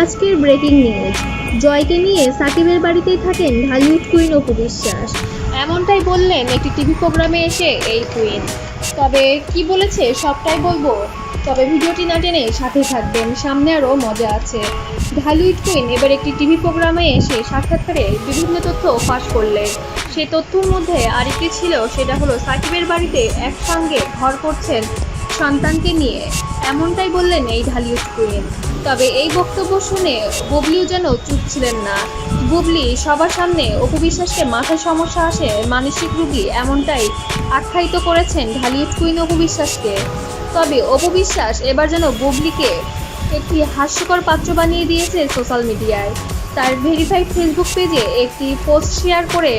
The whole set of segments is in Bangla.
আজকের ব্রেকিং নিউজ জয়কে নিয়ে সাকিবের বাড়িতেই থাকেন ঢালিউড কুইন অপু বিশ্বাস। এমনটাই বললেন একটি টিভি প্রোগ্রামে এসে এই কুইন তবে কি বলেছে সবটাই বলব? তবে ভিডিওটি না টেনে সাথে থাকবেন, সামনে আরও মজা আছে। ঢালিউড কুইন এবার একটি টিভি প্রোগ্রামে এসে সাক্ষাৎকারে বিভিন্ন তথ্য ফাঁস করলেন। সেই তথ্যর মধ্যে আরেকটি ছিল, সেটা হলো সাকিবের বাড়িতে একসঙ্গে ঘর করছেন সন্তানকে নিয়ে। এমনটাই বললেন এই ঢালিউড কুইন তবে এই বক্তব্য শুনে বুবলিও যেন চুপ ছিলেন না। বুবলি সবার সামনে অপু বিশ্বাসকে মাথায় সমস্যা আসে, মানসিক রুগী এমনটাই আখ্যায়িত করেছেন ঢালিউড কুইন অপু বিশ্বাসকে তবে অপু বিশ্বাস এবার যেন বুবলিকে একটি হাস্যকর পাত্র বানিয়ে দিয়েছে সোশ্যাল মিডিয়ায়। তার ভেরিফাইড ফেসবুক পেজে একটি পোস্ট শেয়ার করে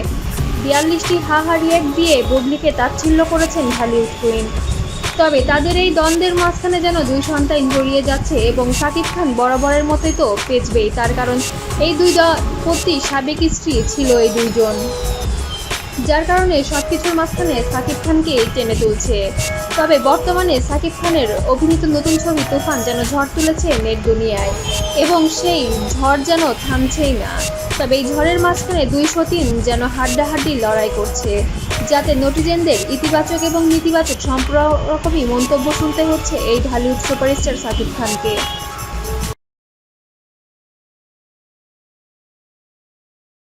বিয়াল্লিশটি হা দিয়ে বুবলিকে তাচ্ছিল্য করেছেন ঢালিউড কুইন তবে তাদের এই দ্বন্দ্বের মাঝখানে যেন দুই সন্তান জড়িয়ে যাচ্ছে এবং শাকিব খান বরাবরের মতোই তো পেঁচবেই। তার কারণ এই দুই দম্পতি সাবেক স্ত্রী ছিল এই দুইজন। যার কারণে সব কিছুর মাঝখানে সাকিব খানকে টেনে তুলছে। তবে বর্তমানে সাকিব খানের অভিনীত নতুন ছবি তুফান যেন ঝড় তুলেছে নেট দুনিয়ায়, এবং সেই ঝড় যেন থামছেই না। তবে এই ঝড়ের মাঝখানে দুই সতীন যেন হাড্ডাহাড্ডি লড়াই করছে, যাতে নটিজেনদের ইতিবাচক এবং নেতিবাচক সম্পূর্ণ রকমই মন্তব্য শুনতে হচ্ছে এই ঢালিউড সুপারস্টার সাকিব খানকে।